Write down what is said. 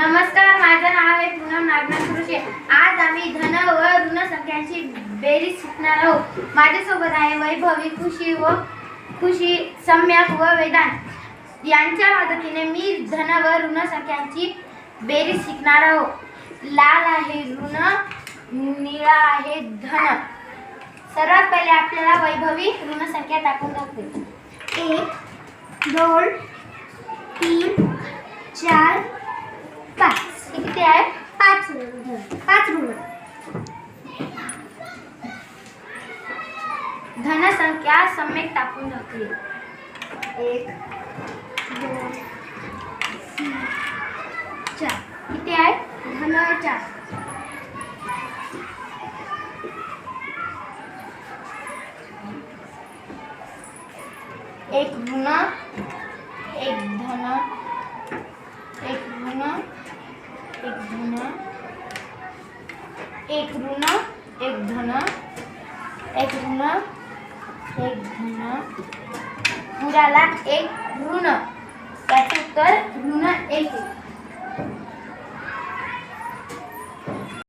नमस्कार माझं नाव आहे पूनम नागनाथ कृषी आज आम्ही धन व ऋण संख्यांची बेरीज शिकणार आहोत. माझ्यासोबत आहे वैभवी खुशी व खुशी सम्यक व वेदांत. यांच्या मदतीने मी धन व ऋण संख्यांची बेरीज शिकणार आहोत. लाल आहे ऋण निळा आहे धन. सर्वात पहिले आपल्याला वैभवी ऋण संख्या टाकून दाखवेल एक दोन तीन चार पाच पाच ऋण धनसंख्या सम्यक टाकून दाखवेल एक दोन चार. किती आहे? धन चार. एक ऋण एक धन एक ऋण एक धन. एक ऋण एक धन एक ऋण एक धन पुराला एक ऋण त्याचे उत्तर ऋण एक आहे.